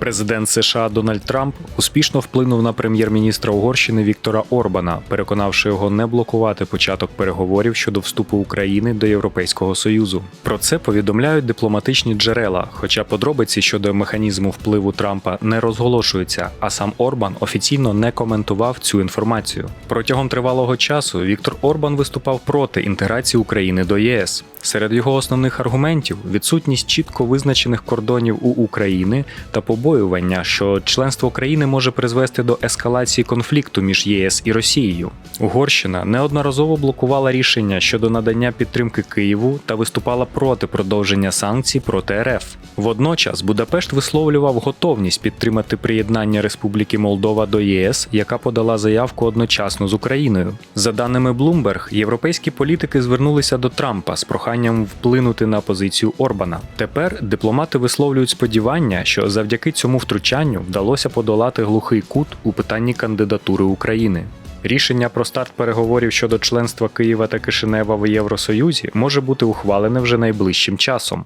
Президент США Дональд Трамп успішно вплинув на прем'єр-міністра Угорщини Віктора Орбана, переконавши його не блокувати початок переговорів щодо вступу України до Європейського союзу. Про це повідомляють дипломатичні джерела, хоча подробиці щодо механізму впливу Трампа не розголошуються, а сам Орбан офіційно не коментував цю інформацію. Протягом тривалого часу Віктор Орбан виступав проти інтеграції України до ЄС. Серед його основних аргументів відсутність чітко визначених кордонів у України та побоювання, що членство країни може призвести до ескалації конфлікту між ЄС і Росією. Угорщина неодноразово блокувала рішення щодо надання підтримки Києву та виступала проти продовження санкцій проти РФ. Водночас Будапешт висловлював готовність підтримати приєднання Республіки Молдова до ЄС, яка подала заявку одночасно з Україною. За даними Bloomberg, європейські політики звернулися до Трампа з проханням вплинути на позицію Орбана. Тепер дипломати висловлюють сподівання, що завдяки цьому втручанню вдалося подолати глухий кут у питанні кандидатури України. Рішення про старт переговорів щодо членства Києва та Кишинева в Євросоюзі може бути ухвалене вже найближчим часом.